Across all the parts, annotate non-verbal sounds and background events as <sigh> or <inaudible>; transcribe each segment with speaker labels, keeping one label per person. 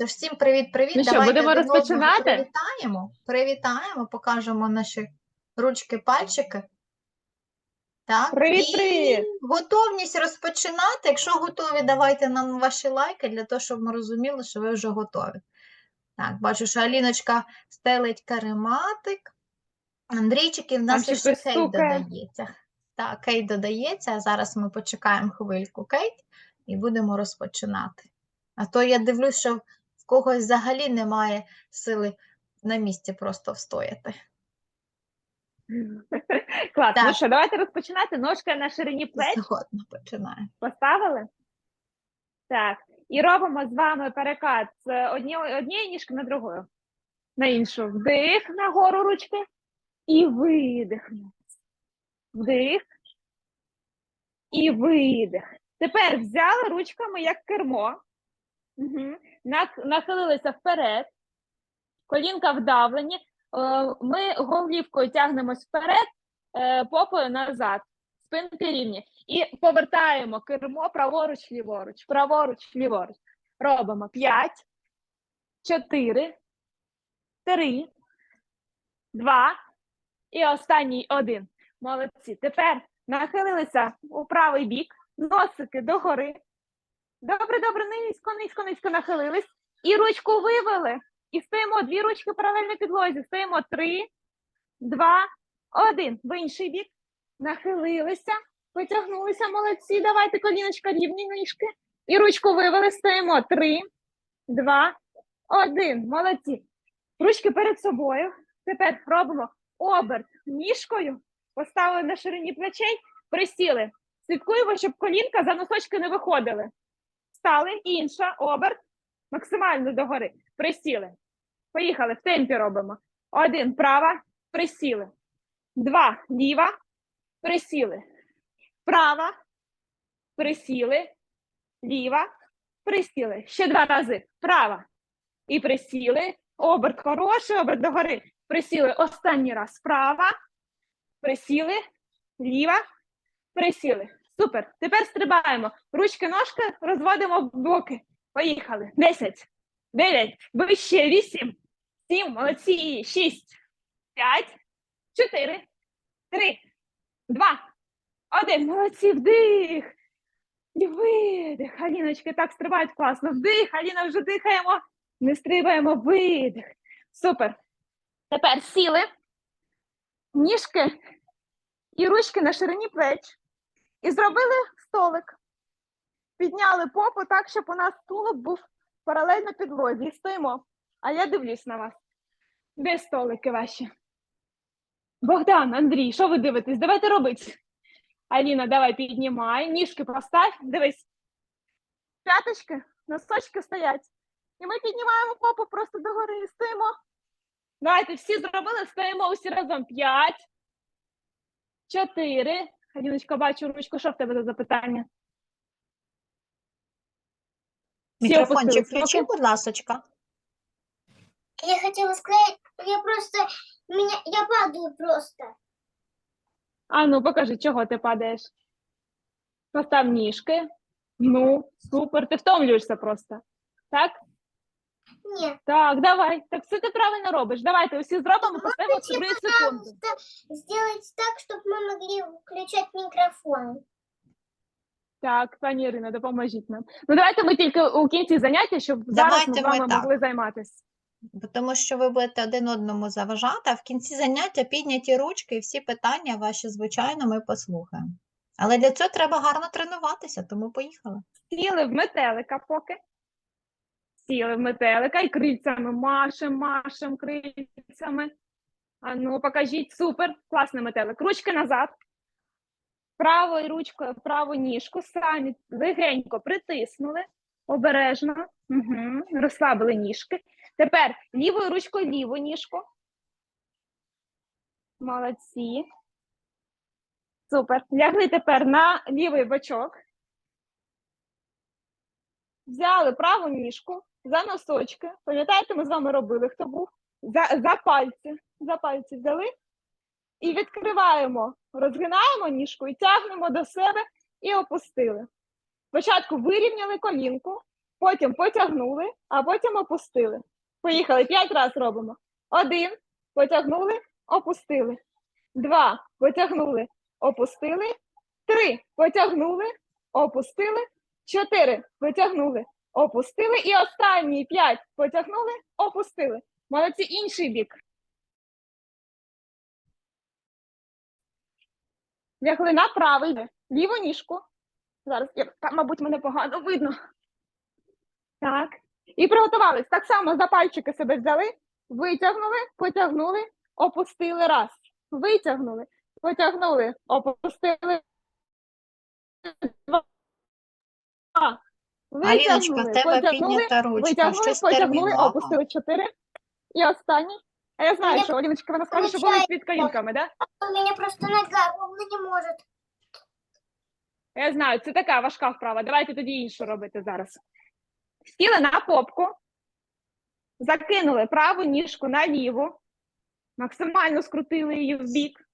Speaker 1: Тож всім привіт-привіт.
Speaker 2: Ну що,
Speaker 1: Давайте
Speaker 2: будемо розпочинати?
Speaker 1: Привітаємо, привітаємо, покажемо наші ручки, пальчики. Так,
Speaker 2: Привіт,
Speaker 1: і
Speaker 2: привіт!
Speaker 1: готовність розпочинати. Якщо готові, давайте нам ваші лайки для того, щоб ми розуміли, що ви вже готові. Так, бачу, що Аліночка стелить карематик. Андрійчик, і в нас
Speaker 2: ще
Speaker 1: Кейт додається. Так, Кейт додається, а зараз ми почекаємо хвильку Кейт і будемо розпочинати. А то я дивлюсь, що когось взагалі немає сили на місці просто встояти. <laughs>
Speaker 2: Клас. Ну що, давайте розпочинати. Ножка на ширині плеч
Speaker 1: Згодно починаємо.
Speaker 2: поставили. Так. І робимо з вами перекат з однієї, однієї ніжки на другу. На іншу. Вдих нагору ручки. І видих. Вдих. І видих. Тепер взяли ручками як кермо. Угу. Нахилилися вперед. Колінка вдавлені. Е, Ми голівкою тягнемось вперед, е, попою назад, спинки рівні. І повертаємо кермо праворуч, ліворуч, праворуч, ліворуч. Робимо 5, 4, 3, 2 і останній один. Молодці. Тепер нахилилися у правий бік, носики догори. Добре, добре, низько, низько, низько нахилились. І ручку вивели. І стоїмо дві ручки паралельно підлозі. Стоїмо три, два, один. В інший бік. Нахилилися, потягнулися, молодці. Давайте коліночка рівні ніжки. І ручку вивели. Стоїмо. Три, два, один. Молодці. Ручки перед собою. Тепер робимо оберт ніжкою. Поставили на ширині плечей, присіли. Слідкуємо, щоб колінка за носочки не виходили. Стали, інша, оберт, максимально догори. Присіли. Поїхали, в темпі робимо. Один, права, присіли. Два, ліва, присіли. Права, присіли. Ліва, присіли. Ще два рази. Права. І присіли. Оберт хороший, оберт догори. Присіли. Останній раз. Права, присіли. Ліва, присіли. Супер. Тепер стрибаємо. Ручки, ножки розводимо в боки. Поїхали. Десять, дев'ять, вище, вісім, сім, молодці, шість, п'ять, чотири, три, два, один. Молодці, вдих. І видих. Аліночки так стрибають класно. Вдих, Аліна вже дихаємо. Не стрибаємо, видих. Супер. Тепер сіли. Ніжки і ручки на ширині плеч. І зробили столик. Підняли попу так, щоб у нас тулуб був паралельно підлозі. Стоїмо. А я дивлюсь на вас. Де столики ваші? Богдан, Андрій, що ви дивитесь? Давайте робити. Аліна, давай піднімай, ніжки постав, дивись. П'яточки, носочки стоять. І ми піднімаємо попу просто догори і стоїмо. Давайте всі зробили, стоїмо усі разом. П'ять, чотири. Аліночка, бачу ручку, що в тебе за запитання? Всі
Speaker 1: Мікрофончик включи, будь ласочка.
Speaker 3: Я хотела сказать, я просто, меня, я падаю просто.
Speaker 2: А ну покажи, чого ти падаєш. Постав ніжки. Ну, супер. Ти втомлюєшся просто. Так?
Speaker 3: Нет.
Speaker 2: Так, давай. Так все ти правильно робиш. Давайте усі зробимо, поставимо
Speaker 3: Можете,
Speaker 2: 3 секунди.
Speaker 3: пожалуйста, так, чтобы мы могли включать микрофон.
Speaker 2: Так, пані Ірина, допоможіть нам. Ну давайте ми тільки у кінці заняття, щоб зараз ми з
Speaker 1: Давайте ми
Speaker 2: вами
Speaker 1: так.
Speaker 2: могли займатися.
Speaker 1: Бо Тому що ви будете один одному заважати, а в кінці заняття підняті ручки і всі питання ваші, звичайно, ми послухаємо. Але для цього треба гарно тренуватися, тому поїхали.
Speaker 2: Сіли в метелика поки. Сіли в метелика і крильцями машем, машем крильцями. А ну, покажіть, супер, класний метелик. Ручки назад. Правою ручкою, праву ніжку самі легенько притиснули, обережно. Угу. Розслабили ніжки. Тепер лівою ручкою ліву ніжку. Молодці. Супер. Лягли тепер на лівий бочок. Взяли праву ніжку за носочки. Пам'ятаєте, ми з вами робили, хто був? За, за пальці. За пальці взяли і відкриваємо, розгинаємо ніжку і тягнемо до себе і опустили. Спочатку вирівняли колінку, потім потягнули, а потім опустили. Поїхали. П'ять разів робимо. Один, потягнули, опустили. Два, потягнули, опустили. Три, потягнули, опустили. Чотири, потягнули, опустили. І останній п'ять потягнули, опустили. Молодці, інший бік. Лягли на правий, ліву ніжку. Зараз, я, та, мабуть, мене погано видно. Так. І приготувались. Так само за пальчики себе взяли, витягнули, потягнули, опустили раз. Витягнули, потягнули, опустили. Два.
Speaker 1: Аліночка, в тебе
Speaker 2: потягнули,
Speaker 1: піднята ручка, щось
Speaker 2: потягнули,
Speaker 1: терміново.
Speaker 2: опустили чотири. І останній. А я знаю,
Speaker 3: Мене
Speaker 2: що Оліночка, вона скаже, що були під колінками, да?
Speaker 3: У меня просто нога ровно не может.
Speaker 2: Я знаю, це така важка вправа. Давайте тоді іншу робити зараз. Сіли на попку, закинули праву ніжку на ліву, максимально скрутили її в бік.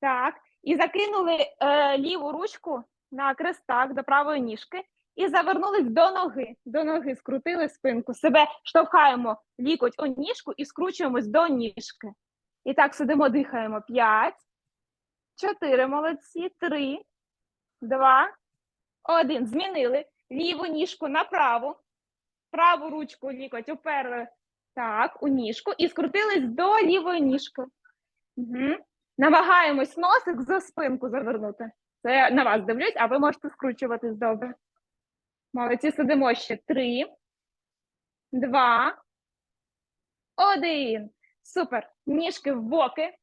Speaker 2: Так. І закинули е, ліву ручку на крестак до правої ніжки і завернулись до ноги. До ноги скрутили спинку. Себе штовхаємо лікоть у ніжку і скручуємось до ніжки. І так сидимо, дихаємо. П'ять, чотири, молодці, три, два, один. Змінили ліву ніжку на праву, праву ручку лікоть уперли так, у ніжку і скрутились до лівої ніжки. Угу. Намагаємось носик за спинку завернути. Це я на вас дивлюсь, а ви можете скручуватись добре. Молодці, сидимо ще. Три, два, один. Супер. Ніжки в боки,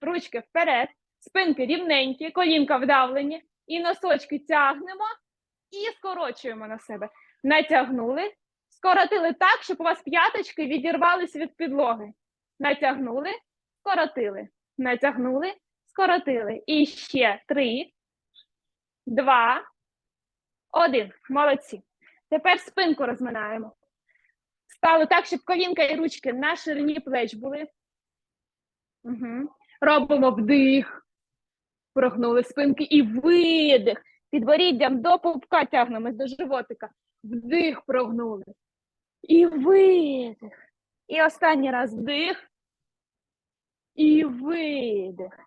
Speaker 2: ручки вперед, спинки рівненькі, колінка вдавлені, і носочки тягнемо і скорочуємо на себе. Натягнули, скоротили так, щоб у вас п'яточки відірвались від підлоги. Натягнули, скоротили, натягнули, скоротили. І ще три, два, один. Молодці. Тепер спинку розминаємо. Стали так, щоб колінка і ручки на ширині плеч були. Угу. Робимо вдих. Прогнули спинки і видих. Підборіддям до пупка тягнемось до животика. Вдих прогнули. І видих. І останній раз вдих. І видих.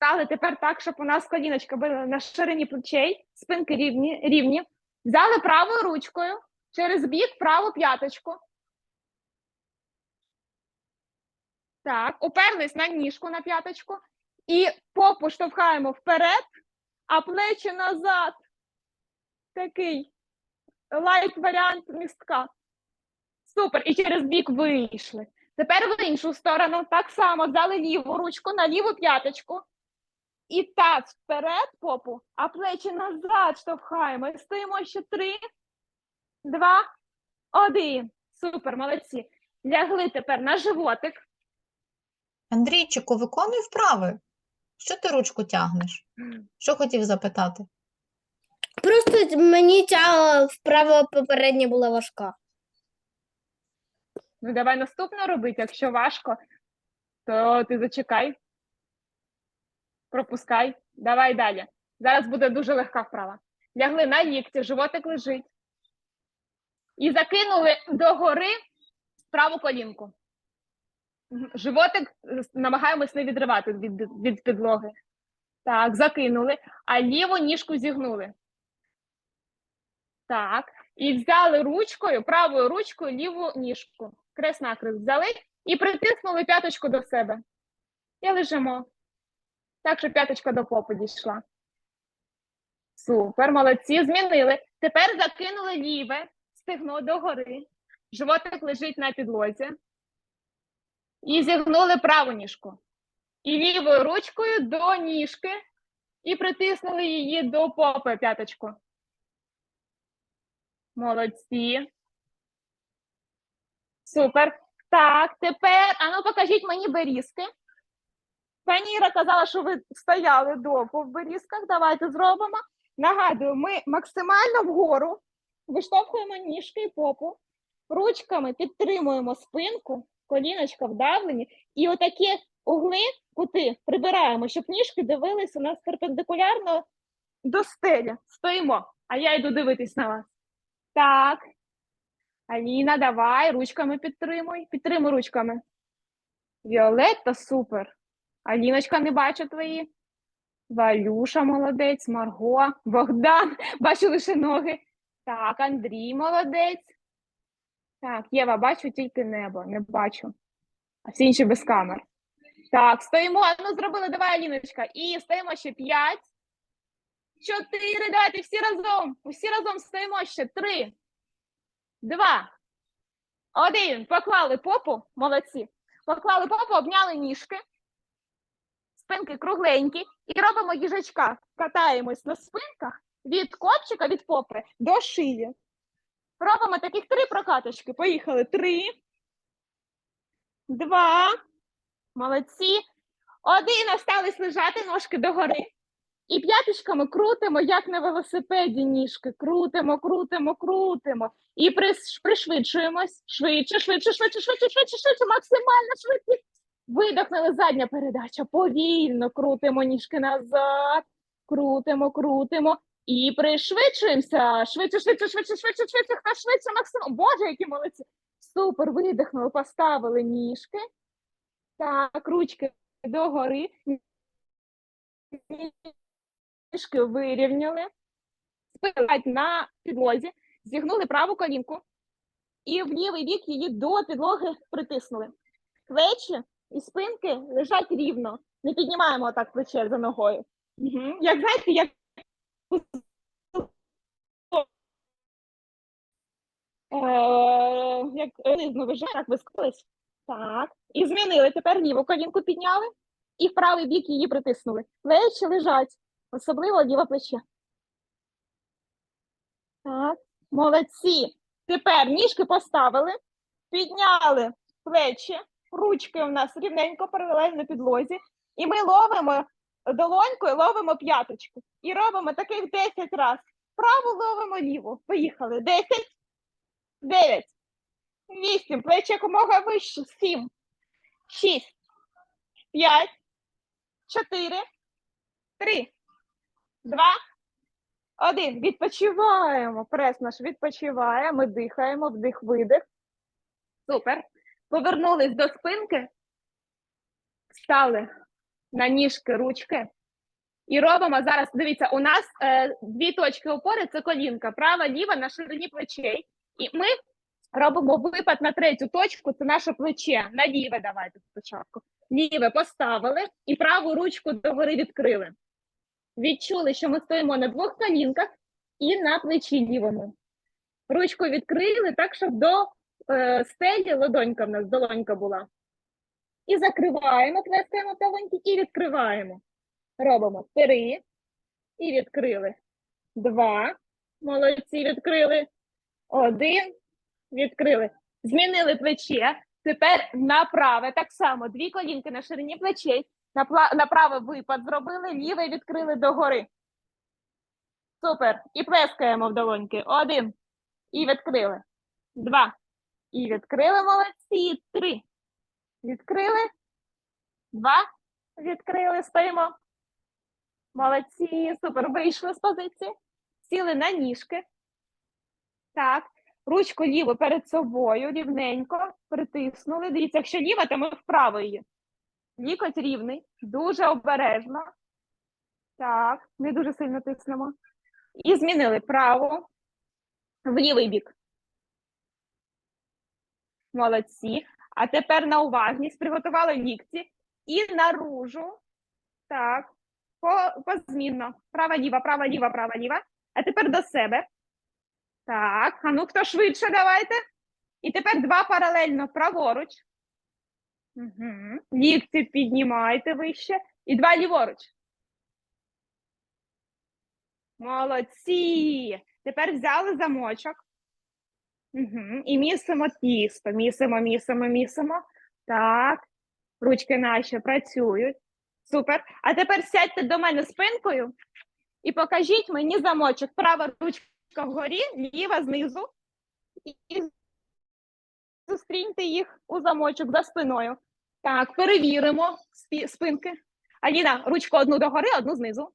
Speaker 2: Стали тепер так, щоб у нас коліночка була на ширині плечей, спинки рівні, рівні. Взяли правою ручкою через бік праву п'яточку. Так, уперлись на ніжку на п'яточку. І попу штовхаємо вперед, а плечі назад. Такий лайт варіант містка. Супер. І через бік вийшли. Тепер в іншу сторону так само взяли ліву ручку на ліву п'яточку. І таз вперед попу, а плечі назад штовхаємо. І стоїмо ще три, два, один. Супер, молодці. Лягли тепер на животик.
Speaker 1: Андрійчику, виконуй вправи. Що ти ручку тягнеш? Що хотів запитати?
Speaker 4: Просто мені ця вправа попередня була важка.
Speaker 2: Ну, давай наступно робити. Якщо важко, то ти зачекай. Пропускай. Давай далі. Зараз буде дуже легка вправа. Лягли на лікті, животик лежить. І закинули догори праву колінку. Животик е, намагаємось не відривати від, від підлоги. Так, закинули, а ліву ніжку зігнули. Так. І взяли ручкою, правою ручкою ліву ніжку. Крест накрест взяли і притиснули п'яточку до себе. І лежимо. Так, щоб п'яточка до попи дійшла. Супер, молодці, змінили. Тепер закинули ліве стегно догори. Животик лежить на підлозі. І зігнули праву ніжку. І лівою ручкою до ніжки. І притиснули її до попи п'яточку. Молодці. Супер. Так, тепер, а ну покажіть мені берізки. Пані Іра казала, що ви стояли довго в берізках. Давайте зробимо. Нагадую, ми максимально вгору виштовхуємо ніжки і попу, ручками підтримуємо спинку, коліночка вдавлені, і отакі угли, кути прибираємо, щоб ніжки дивилися у нас перпендикулярно до стелі. Стоїмо, а я йду дивитись на вас. Так. Аліна, давай, ручками підтримуй. Підтримуй ручками. Віолетта, супер. Аліночка, не бачу твої. Валюша, молодець, Марго, Богдан, <laughs> бачу лише ноги. Так, Андрій, молодець. Так, Єва, бачу тільки небо, не бачу. А всі інші без камер. Так, стоїмо. Ну, зробили, давай, Аліночка. І стоїмо ще п'ять. Чотири. Давайте всі разом. Всі разом стоїмо ще. Три. Два. Один. Поклали попу. Молодці. Поклали попу, обняли ніжки. Спинки кругленькі. І робимо їжачка. Катаємось на спинках від копчика, від попи до шиї. Робимо таких три прокаточки. Поїхали. Три. Два. Молодці. Один остались лежати, ножки догори. І п'яточками крутимо, як на велосипеді ніжки. Крутимо, крутимо, крутимо. І приш- пришвидшуємось. Швидше, швидше, швидше, швидше, швидше, швидше, максимально швидше. Видохнули задня передача. Повільно крутимо ніжки назад. Крутимо, крутимо. І пришвидшуємося. Швидше, швидше, швидше, швидше, швидше, хто швидше, максимум. Боже, які молодці. Супер, видихнули, поставили ніжки. Так, ручки догори. Ніжки вирівняли. Спинать на підлозі, зігнули праву колінку і в лівий бік її до підлоги притиснули. Плечі і спинки лежать рівно. Не піднімаємо отак плече за ногою. Угу. Як знаєте, як Е, як низно вижать, так вискались. Так. І змінили. Тепер ліву колінку підняли і в правий бік її притиснули. Плечі лежать, особливо ліве плече. Так, молодці. Тепер ніжки поставили, підняли плечі, ручки у нас рівненько паралельно підлозі. І ми ловимо долонькою, ловимо п'яточку. І робимо таких 10 разів. Праву ловимо ліву. Поїхали. 10, 9, 8, плечі якомога вище, 7, 6, 5, 4, 3, 2, 1. Відпочиваємо. Прес наш відпочиває. Ми дихаємо, вдих, видих. Супер. Повернулись до спинки. Встали на ніжки, ручки. І робимо зараз. Дивіться, у нас е, дві точки опори це колінка, права, ліва на ширині плечей. І ми робимо випад на третю точку, це наше плече. На ліве давайте спочатку. Ліве поставили і праву ручку догори відкрили. Відчули, що ми стоїмо на двох колінках і на плечі лівому. Ручку відкрили так, щоб до стелі ладонька в нас долонька була. І закриваємо, плескаємо долоньки і відкриваємо. Робимо три і відкрили. Два. Молодці, відкрили. Один. Відкрили. Змінили плече. Тепер на праве. Так само. Дві колінки на ширині плечей. На, на праве випад зробили, ліве відкрили догори. Супер. І плескаємо в долоньки. Один. І відкрили. Два. І відкрили молодці. Три. Відкрили. Два. Відкрили. Стоїмо. Молодці. Супер. Вийшли з позиції. Сіли на ніжки. Так. Ручку ліву перед собою, рівненько, притиснули. Дивіться, якщо ліва, то ми вправо її. Лікоть рівний, дуже обережно. Так, не дуже сильно тиснемо. І змінили праву в лівий бік. Молодці. А тепер на уважність приготували лікті і наружу. Так, по, позмінно. Права, ліва, права, ліва, права, ліва. А тепер до себе. Так, а ну хто швидше, давайте. І тепер два паралельно праворуч. Угу. Лікті піднімайте вище. І два ліворуч. Молодці. Тепер взяли замочок. Угу. І місимо тісто. Місимо, місимо, місимо. Так. Ручки наші працюють. Супер. А тепер сядьте до мене спинкою і покажіть мені замочок. Права ручка вгорі, ліва знизу. І зустріньте їх у замочок за спиною. Так, перевіримо спинки. Аліна, ручку одну догори, одну знизу.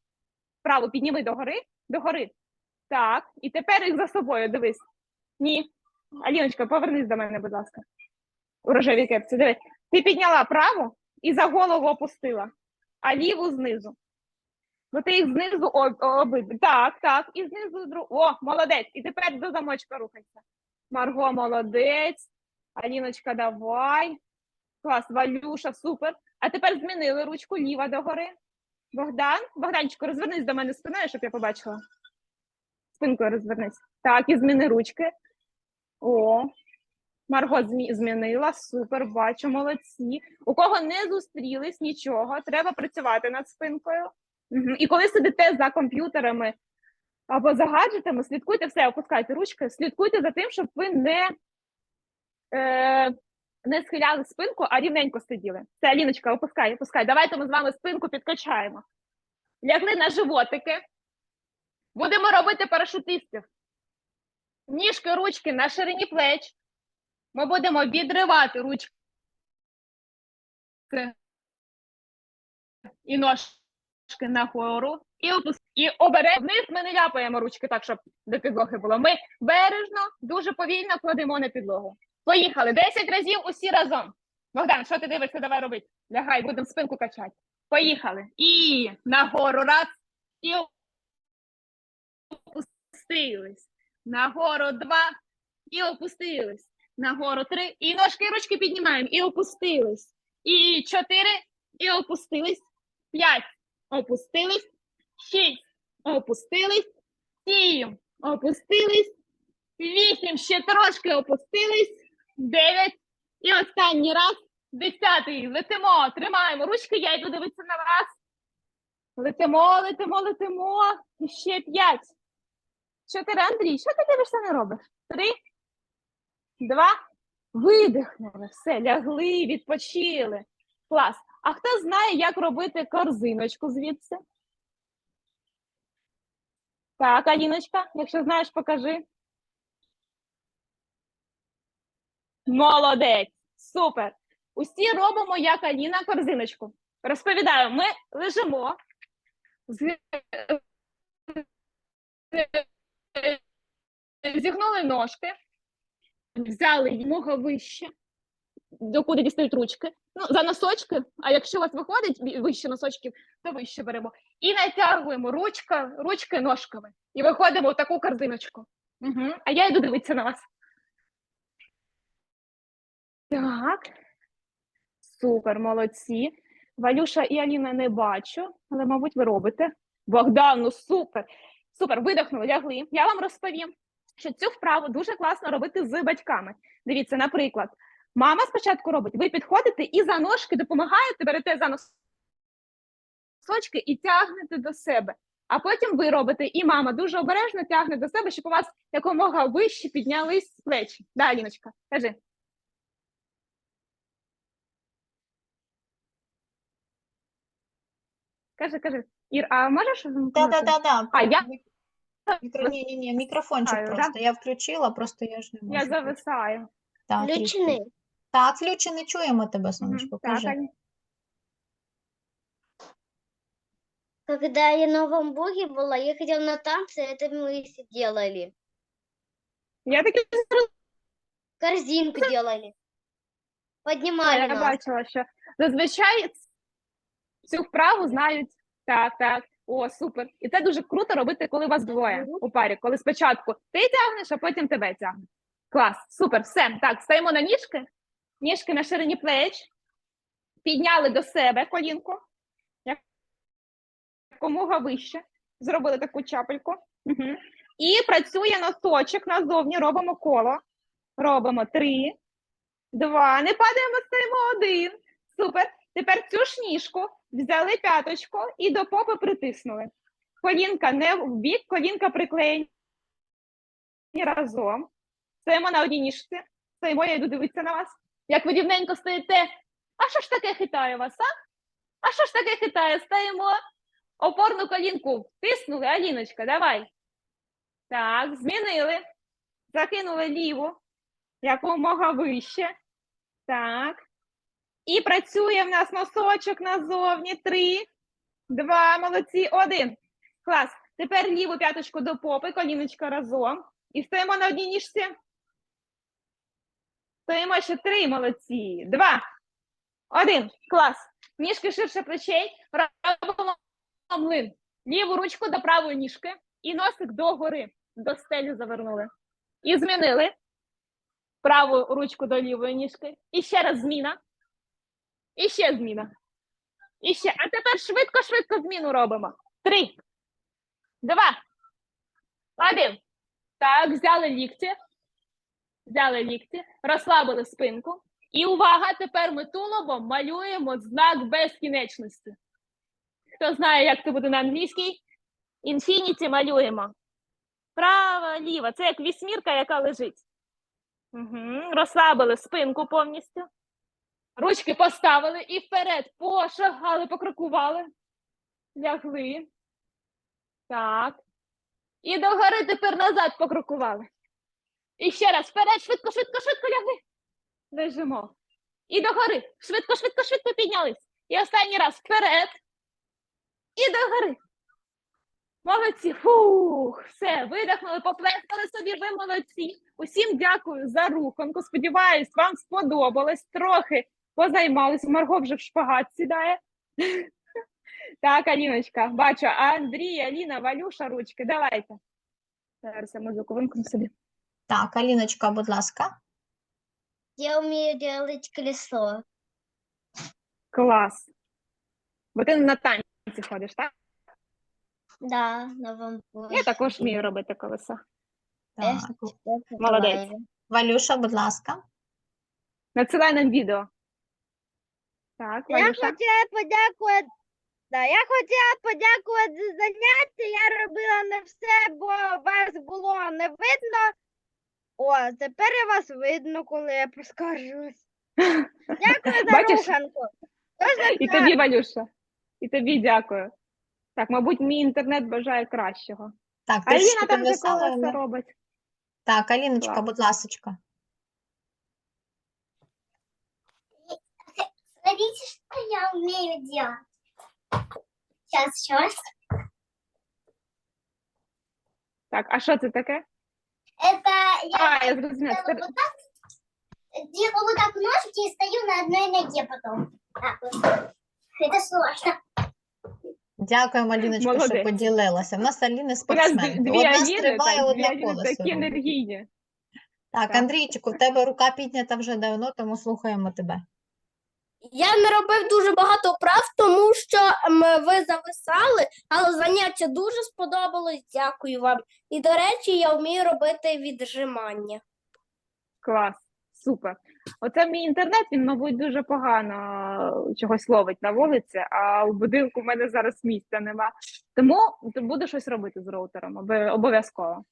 Speaker 2: Праву підніми догори, догори. Так, і тепер їх за собою дивись. Ні. Аліночка, повернись до мене, будь ласка. У рожевій кепці. Дивись. Ти підняла праву і за голову опустила, а ліву знизу. Бо ти їх знизу об- обидві. Так, так. І знизу другу. О, молодець. І тепер до замочка рухайся. Марго, молодець. Аліночка, давай. Клас, Валюша, супер. А тепер змінили ручку ліва догори. Богдан, Богданчику, розвернись до мене спиною, щоб я побачила. Спинкою розвернись. Так, і зміни ручки. О, Марго змінила. Супер, бачу, молодці. У кого не зустрілись нічого, треба працювати над спинкою. Мгм. І коли сидите за комп'ютерами або за гаджетами, слідкуйте все, опускайте ручки, слідкуйте за тим, щоб ви не, е, не схиляли спинку, а рівненько сиділи. Це Аліночка, опускай, опускай. Давайте ми з вами спинку підкачаємо. Лягли на животики. Будемо робити парашутистів. Ніжки, ручки на ширині плеч. Ми будемо відривати ручки і ножки нагору. І, опус... і обере вниз ми не ляпаємо ручки так, щоб до підлоги було. Ми бережно, дуже повільно кладемо на підлогу. Поїхали. 10 разів усі разом. Богдан, що ти дивишся? Давай робити. Лягай, будемо спинку качати. Поїхали. І нагору раз. І опустились. Нагору два. І опустились. Нагору три. І ножки ручки піднімаємо. І опустились. І чотири. І опустились. П'ять. Опустились. Шість. Опустились. Сім. Опустились. Вісім. Ще трошки опустились. Дев'ять. І останній раз. Десятий. Летимо. Тримаємо ручки. Я йду дивитися на вас. Летимо, летимо, летимо. І ще п'ять. Чотири. Андрій, що ти дивишся не робиш? Три. Два. Видихнули. Все, лягли, відпочили. Клас. А хто знає, як робити корзиночку звідси? Так, Аліночка, якщо знаєш, покажи. Молодець. Супер. Усі робимо, як Аліна, корзиночку. Розповідаю, ми лежимо. Зігнули ножки, взяли його вище, докуди дістають ручки. Ну, за носочки, а якщо у вас виходить вище носочків, то вище беремо. І натягуємо ручка, ручки ножками. І виходимо в таку корзиночку. Угу. А я йду дивитися на вас. Так. Супер, молодці. Валюша і Аліна не бачу, але, мабуть, ви робите. Богдан, ну супер. Супер, видихнули, лягли. Я вам розповім, що цю вправу дуже класно робити з батьками. Дивіться, наприклад, мама спочатку робить, ви підходите і за ножки допомагаєте, берете за носочки і тягнете до себе. А потім ви робите, і мама дуже обережно тягне до себе, щоб у вас якомога вище піднялись плечі. Да, Аліночка, кажи. Кажи, кажи. Ір, а можеш?
Speaker 1: Да,
Speaker 2: вимкнути?
Speaker 1: да, да, да.
Speaker 2: А, я-
Speaker 1: Мікро... Ні, ні, ні, мікрофончик
Speaker 2: Знаю, да?
Speaker 1: просто. Я включила, просто я ж не можу.
Speaker 2: Я
Speaker 1: включити.
Speaker 2: зависаю.
Speaker 1: Так, трішки.
Speaker 4: Включений.
Speaker 1: Так, включений, чуємо тебе,
Speaker 2: Мгм.
Speaker 1: сонечко.
Speaker 2: Так,
Speaker 1: Кажи.
Speaker 2: Ань.
Speaker 4: Когда я на Вамбурге была, я ходила на танцы, это мы и все делали.
Speaker 2: Я таки
Speaker 4: Корзинку делали. Поднимали
Speaker 2: я
Speaker 4: нас.
Speaker 2: бачила, що зазвичай цю вправу знають. Так, так. О, супер. І це дуже круто робити, коли вас двоє у парі. Коли спочатку ти тягнеш, а потім тебе тягне. Клас, супер, все. Так, стаємо на ніжки. Ніжки на ширині плеч. Підняли до себе колінку. Якомога вище. Зробили таку чапельку. Угу. І працює носочок назовні. Робимо коло. Робимо три, два. Не падаємо, стоїмо один. Супер. Тепер цю ж ніжку взяли п'яточку і до попи притиснули. Колінка не в бік, колінка приклеєні разом. Стоїмо на одній ніжці. Стоїмо, я йду дивитися на вас. Як ви рівненько стоїте. А що ж таке хитає вас, а? А що ж таке хитає? Стоїмо. Опорну колінку втиснули. Аліночка, давай. Так, змінили. Закинули ліву. Якомога вище. Так. І працює в нас носочок назовні. Три, два, молодці, один. Клас. Тепер ліву п'яточку до попи, коліночка разом. І стоїмо на одній ніжці. Стоїмо ще три, молодці. Два. Один. Клас. Ніжки ширше плечей. Робимо млин. Ліву ручку до правої ніжки і носик догори. До стелі завернули. І змінили. Праву ручку до лівої ніжки. І ще раз зміна. І ще зміна. І ще. А тепер швидко-швидко зміну робимо. Три. Два. Один. Так, взяли лікті. Взяли лікті, розслабили спинку. І увага! Тепер ми тулубом малюємо знак безкінечності. Хто знає, як це буде на англійській? Інфініті малюємо. Права, ліва. Це як вісьмірка, яка лежить. Угу. Розслабили спинку повністю. Ручки поставили і вперед. Пошагали, покрокували. Лягли. Так. І догори тепер назад покрокували. І ще раз вперед, швидко, швидко, швидко лягли. Лежимо. І догори. Швидко, швидко, швидко піднялись. І останній раз вперед. І догори. Молодці. Фух, все, видихнули, поплескали собі, ви молодці. Усім дякую за руханку. Сподіваюсь, вам сподобалось. Трохи позаймались. Марго вже в шпагат сідає. <laughs> Так, Аліночка, бачу, Андрій, Аліна, Валюша, ручки. Давайте. Зараз я музику вимкну собі.
Speaker 1: Так, Аліночка, будь ласка.
Speaker 4: Я умею делать колесо.
Speaker 2: Клас. Бо ти на танці ходиш, так?
Speaker 4: Да, на бамбуке.
Speaker 2: Я також вмію робити колеса.
Speaker 1: Так.
Speaker 2: Молодець.
Speaker 1: Валюша, будь ласка.
Speaker 2: Надсилай нам відео. Так,
Speaker 5: Я
Speaker 2: Валюша.
Speaker 5: хотіла подякувати. Да, я хотіла подякувати за заняття. Я робила не все, бо вас було не видно. О, тепер я вас видно, коли я поскаржусь. <laughs> Дякую за
Speaker 2: Бачиш?
Speaker 5: руханку.
Speaker 2: І тобі, Валюша. І тобі дякую. Так, мабуть, мій інтернет бажає кращого.
Speaker 1: Так,
Speaker 2: Аліна
Speaker 1: трішки
Speaker 2: там вже
Speaker 1: підвисала,
Speaker 2: колеса робить.
Speaker 1: Так, Аліночка,
Speaker 2: Клас.
Speaker 1: будь ласочка.
Speaker 3: Смотрите, что я умею делать. Сейчас, сейчас.
Speaker 2: Так, а що це таке?
Speaker 3: Это я
Speaker 2: А, я зрозуміла.
Speaker 3: делаю вот так, делаю вот так ножки и стою на одной ноге потом. Так вот. Это сложно.
Speaker 1: Дякуємо, Аліночка, що
Speaker 2: Молодець.
Speaker 1: поділилася. В нас Аліни
Speaker 2: У нас дві, дві
Speaker 1: Одна
Speaker 2: Аліни,
Speaker 1: стрибає,
Speaker 2: так, дві
Speaker 1: одна
Speaker 2: Аліни
Speaker 1: колесо
Speaker 2: такі
Speaker 1: робить.
Speaker 2: енергійні.
Speaker 1: Так,
Speaker 2: Так.
Speaker 1: Андрійчику, в тебе рука піднята вже давно, тому слухаємо тебе.
Speaker 6: Я не робив дуже багато вправ, тому що м, ви зависали, але заняття дуже сподобалось. Дякую вам. І до речі, я вмію робити віджимання.
Speaker 2: Клас, супер. Оце мій інтернет, він, мабуть, дуже погано чогось ловить на вулиці, а у будинку в мене зараз місця нема. Тому буду щось робити з роутером, обов'язково.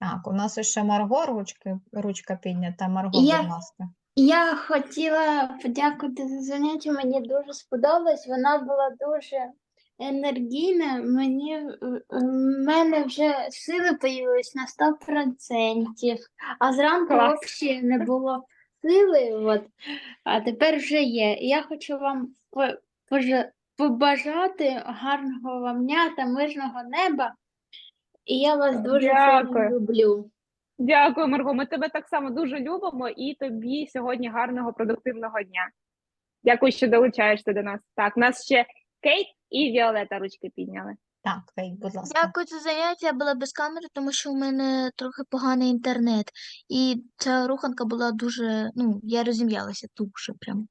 Speaker 1: Так, у нас ще Марго ручки, ручка піднята. Марго,
Speaker 7: Я-
Speaker 1: будь ласка.
Speaker 7: Я хотіла подякувати за заняття. Мені дуже сподобалось. Вона була дуже енергійна. Мені е, е, в мене вже сили появились на 100%, а зранку
Speaker 2: Клас.
Speaker 7: взагалі не було сили. От, а тепер вже є. І я хочу вам по- пожа- побажати гарного вам дня та мирного неба. І я вас дуже сильно
Speaker 2: Дякую.
Speaker 7: люблю.
Speaker 2: Дякую, Марго. Ми тебе так само дуже любимо і тобі сьогодні гарного продуктивного дня. Дякую, що долучаєшся до нас. Так, нас ще Кейт і Віолета ручки підняли.
Speaker 1: Так, Фейк, будь ласка.
Speaker 8: Дякую за заняття, я була без камери, тому що у мене трохи поганий інтернет. І ця руханка була дуже, ну, я розім'ялася дуже прям.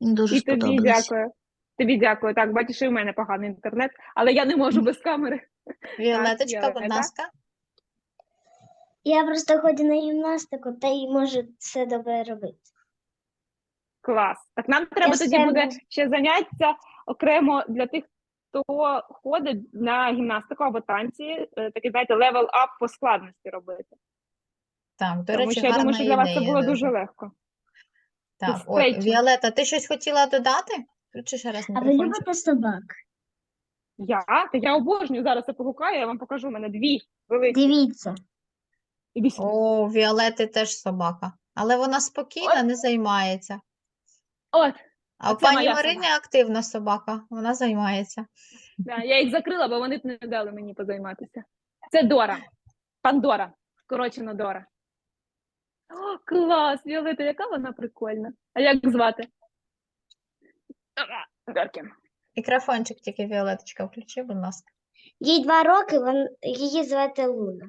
Speaker 8: Мені Дуже
Speaker 2: І тобі
Speaker 8: сподобалось.
Speaker 2: дякую. Тобі дякую. Так, бачиш, і в мене поганий інтернет, але я не можу <laughs> без камери.
Speaker 1: Віолеточка, будь
Speaker 2: Віолета.
Speaker 1: ласка.
Speaker 4: Я просто ходжу на гімнастику, та й можу все добре робити.
Speaker 2: Клас. Так нам треба
Speaker 4: ще
Speaker 2: тоді буде ще заняття окремо для тих, хто ходить на гімнастику або танці, е, такий, знаєте, level up по складності робити.
Speaker 1: Так, до
Speaker 2: Тому
Speaker 1: речі,
Speaker 2: що я думаю, що для вас це
Speaker 1: ідея
Speaker 2: було дуже легко.
Speaker 1: Так,
Speaker 2: Це
Speaker 1: ой. Віолета, ти щось хотіла додати? Включи ще раз
Speaker 4: А ви
Speaker 1: мікрофончик.
Speaker 4: любите собак?
Speaker 2: Я? Та я обожнюю зараз я погукаю, я вам покажу у мене дві великі.
Speaker 4: Дивіться.
Speaker 2: Сюди.
Speaker 1: О, у Віолети теж собака. Але вона спокійна, не займається.
Speaker 2: От,
Speaker 1: А у
Speaker 2: Оце
Speaker 1: пані
Speaker 2: моя
Speaker 1: Марині активна собака, вона займається.
Speaker 2: да, я їх закрила, бо вони б не дали мені позайматися. Це Дора. Пандора. Скорочено Дора. О, клас, Віолета, яка вона прикольна. А як звати? Дарки.
Speaker 1: Мікрофончик тільки Віолеточка, включи, будь ласка.
Speaker 4: Їй два роки, вон, її звати Луна.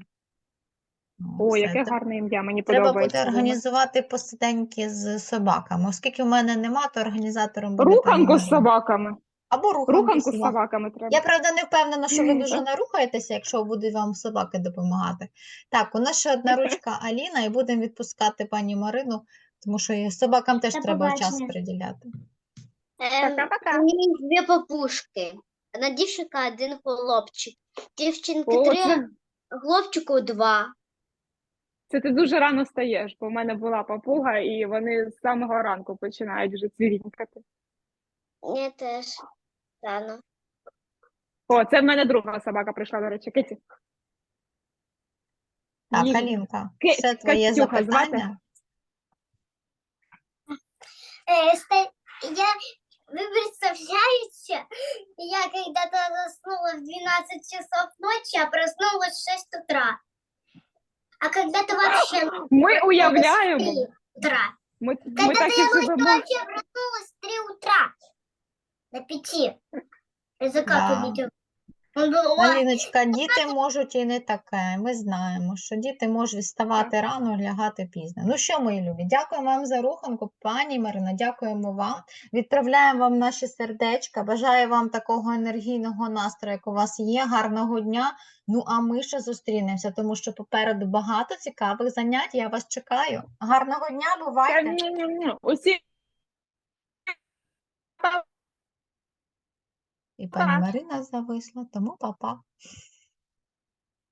Speaker 2: О,
Speaker 1: все,
Speaker 2: яке гарне ім'я, мені
Speaker 1: Треба
Speaker 2: подобається.
Speaker 1: буде організувати посиденьки з собаками. Оскільки в мене нема, то організатором буде
Speaker 2: Руханку з собаками.
Speaker 1: Або руханку,
Speaker 2: Руханку
Speaker 1: з собаками.
Speaker 2: собаками треба.
Speaker 1: Я правда не впевнена, що ви дуже нарухаєтеся, якщо будуть вам собаки допомагати. Так, у нас ще одна ручка Аліна, і будемо відпускати пані Марину, тому що і собакам теж
Speaker 4: До
Speaker 1: треба час приділяти.
Speaker 2: Пока-пока.
Speaker 4: у них дві папушки. Одна дівчинка, один хлопчик. Дівчинки
Speaker 2: О,
Speaker 4: три,
Speaker 2: це,
Speaker 4: хлопчику два.
Speaker 2: Це ти дуже рано стаєш, бо в мене була папуга, і вони з самого ранку починають вже цвірінькати.
Speaker 4: Я теж рано.
Speaker 2: О, це в мене друга собака прийшла, до речі, Киті.
Speaker 1: Так. Алінка,
Speaker 2: Ки-
Speaker 1: все твоє
Speaker 2: Катюха звати?
Speaker 1: запитання.
Speaker 3: Э, ста- Я, вы представляете, я когда-то заснула в 12 часов ночи, а проснулась в 6 утра. А когда-то вообще
Speaker 2: Ми
Speaker 3: в
Speaker 2: уявляємо.
Speaker 3: 3 утра.
Speaker 2: Ми, ми
Speaker 3: Когда-то
Speaker 2: так і
Speaker 3: я ночью
Speaker 2: живемо.
Speaker 3: вообще проснулась в 3 утра. На 5. Это как
Speaker 1: Да.
Speaker 3: увидел?
Speaker 1: Аліночка, діти можуть і не таке. Ми знаємо, що діти можуть вставати рано, лягати пізно. Ну що, мої любі, дякуємо вам за руханку, пані Марина, дякуємо вам. Відправляємо вам наші сердечка. Бажаю вам такого енергійного настрою, як у вас є. Гарного дня. Ну а ми ще зустрінемося, тому що попереду багато цікавих занять. Я вас чекаю. Гарного дня, бувайте!
Speaker 2: Усі
Speaker 1: І пані Марина зависла, тому па-па.